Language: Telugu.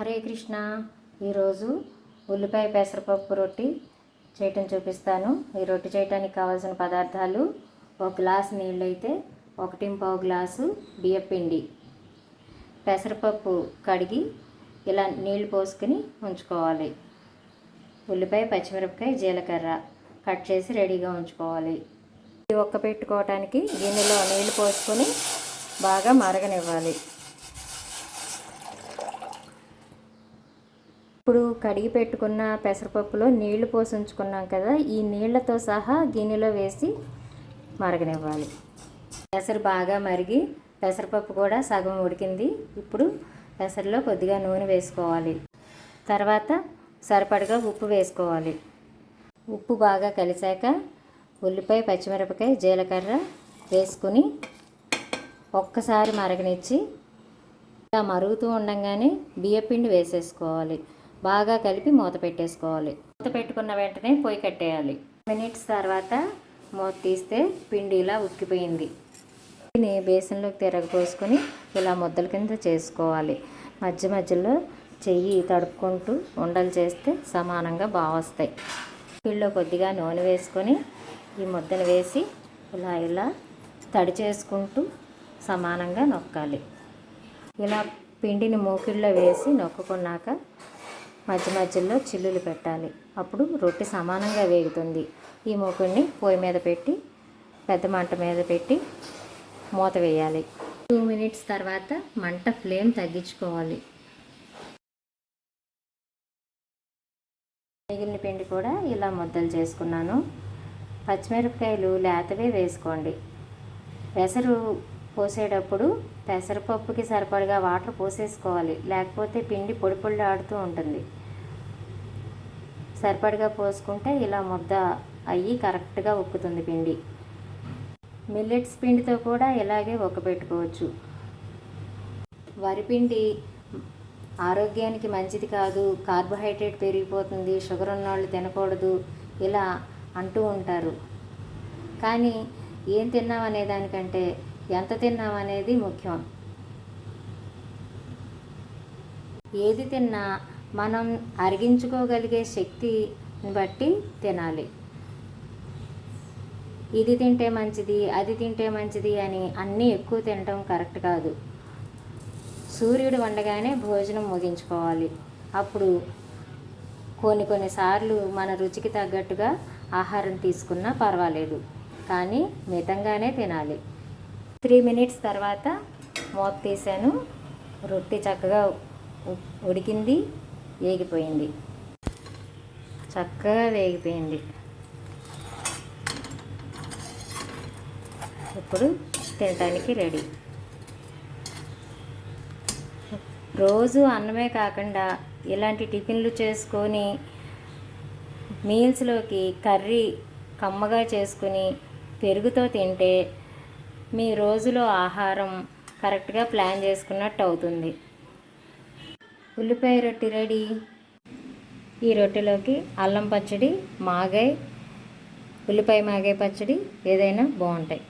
హరే కృష్ణ. ఈరోజు ఉల్లిపాయ పెసరపప్పు రొట్టి చేయటం చూపిస్తాను. ఈ రొట్టి చేయడానికి కావాల్సిన పదార్థాలు ఒక గ్లాస్ నీళ్ళు అయితే ఒకటి పావు గ్లాసు బియ్యపిండి పెసరపప్పు కడిగి ఇలా నీళ్ళు పోసుకుని ఉంచుకోవాలి. ఉల్లిపాయ పచ్చిమిరపకాయ జీలకర్ర కట్ చేసి రెడీగా ఉంచుకోవాలి. ఇది ఒక్క పెట్టుకోవటానికి గిన్నెలో నీళ్ళు పోసుకొని బాగా మరగనివ్వాలి. ఇప్పుడు కడిగి పెట్టుకున్న పెసరపప్పులో నీళ్ళు పోసి ఉంచుకున్నాం కదా ఈ నీళ్ళతో సహా గిన్నెలో వేసి మరగనివ్వాలి. పెసరు బాగా మరిగి పెసరపప్పు కూడా సగం ఉడికింది. ఇప్పుడు పెసరులో కొద్దిగా నూనె వేసుకోవాలి. తర్వాత సరిపడగా ఉప్పు వేసుకోవాలి. ఉప్పు బాగా కలిసాక ఉల్లిపాయ పచ్చిమిరపకాయ జీలకర్ర వేసుకుని ఒక్కసారి మరగనిచ్చి ఇలా మరుగుతూ ఉండగానే బియ్యపిండి వేసేసుకోవాలి. బాగా కలిపి మూత పెట్టేసుకోవాలి. మూత పెట్టుకున్న వెంటనే పొయ్యి కట్టేయాలి. మినిట్స్ తర్వాత మూత తీస్తే పిండి ఇలా ఉక్కిపోయింది. దీన్ని బేసన్లోకి తిరగపోసుకొని ఇలా ముద్దల కింద చేసుకోవాలి. మధ్య మధ్యలో చెయ్యి తడుపుకుంటూ ఉండలు చేస్తే సమానంగా బాగా వస్తాయి. పిండిలో కొద్దిగా నూనె వేసుకొని ఈ ముద్దను వేసి ఇలా ఇలా తడి చేసుకుంటూ సమానంగా నొక్కాలి. ఇలా పిండిని మూకిళ్ళలో వేసి నొక్కుకున్నాక మధ్య మధ్యలో చిల్లులు పెట్టాలి. అప్పుడు రొట్టె సమానంగా వేగుతుంది. ఈ మూకుడిని పొయ్యి మీద పెట్టి పెద్ద మంట మీద పెట్టి మూత వేయాలి. టూ మినిట్స్ తర్వాత మంట ఫ్లేమ్ తగ్గించుకోవాలి. మిగిలిన పిండి కూడా ఇలా ముద్దలు చేసుకున్నాను. పచ్చిమిరపకాయలు లేతవే వేసుకోండి. పెసరు పోసేటప్పుడు పెసరపప్పుకి సరిపడగా వాటర్ పోసేసుకోవాలి. లేకపోతే పిండి పొడి పొడి ఆడుతూ ఉంటుంది. సరిపడగా పోసుకుంటే ఇలా ముద్ద అయ్యి కరెక్ట్గా ఉక్కుతుంది పిండి. మిల్లెట్స్ పిండితో కూడా ఇలాగే పెట్టుకోవచ్చు వరిపిండి ఆరోగ్యానికి మంచిది కాదు కార్బోహైడ్రేట్ పెరిగిపోతుంది షుగర్ ఉన్నవాళ్ళు తినకూడదు ఇలా అంటూ ఉంటారు. కానీ ఏం తిన్నాం అనే దానికంటే ఎంత తిన్నాం అనేది ముఖ్యం. ఏది తిన్నా మనం అరిగించుకోగలిగే శక్తిని బట్టి తినాలి. ఇది తింటే మంచిది అది తింటే మంచిది అని అన్నీ ఎక్కువ తినడం కరెక్ట్ కాదు. సూర్యుడు వండగానే భోజనం ముగించుకోవాలి. అప్పుడు కొన్ని కొన్నిసార్లు మన రుచికి తగ్గట్టుగా ఆహారం తీసుకున్నా పర్వాలేదు కానీ మితంగానే తినాలి. త్రీ మినిట్స్ తర్వాత మోత తీసాను రొట్టె చక్కగా ఉడికింది. వేగిపోయింది. చక్కగా వేగిపోయింది. ఇప్పుడు తినడానికి రెడీ. రోజు అన్నమే కాకుండా ఇలాంటి టిఫిన్లు చేసుకొని మీల్స్లోకి కర్రీ కమ్మగా చేసుకుని పెరుగుతో తింటే మీ రోజులో ఆహారం కరెక్ట్గా ప్లాన్ చేసుకున్నట్టు అవుతుంది. ఉల్లిపాయ రొట్టె రెడీ. ఈ రొట్టెలోకి అల్లం పచ్చడి మాగాయ్ ఉల్లిపాయ మాగాయ పచ్చడి ఏదైనా బాగుంటాయి.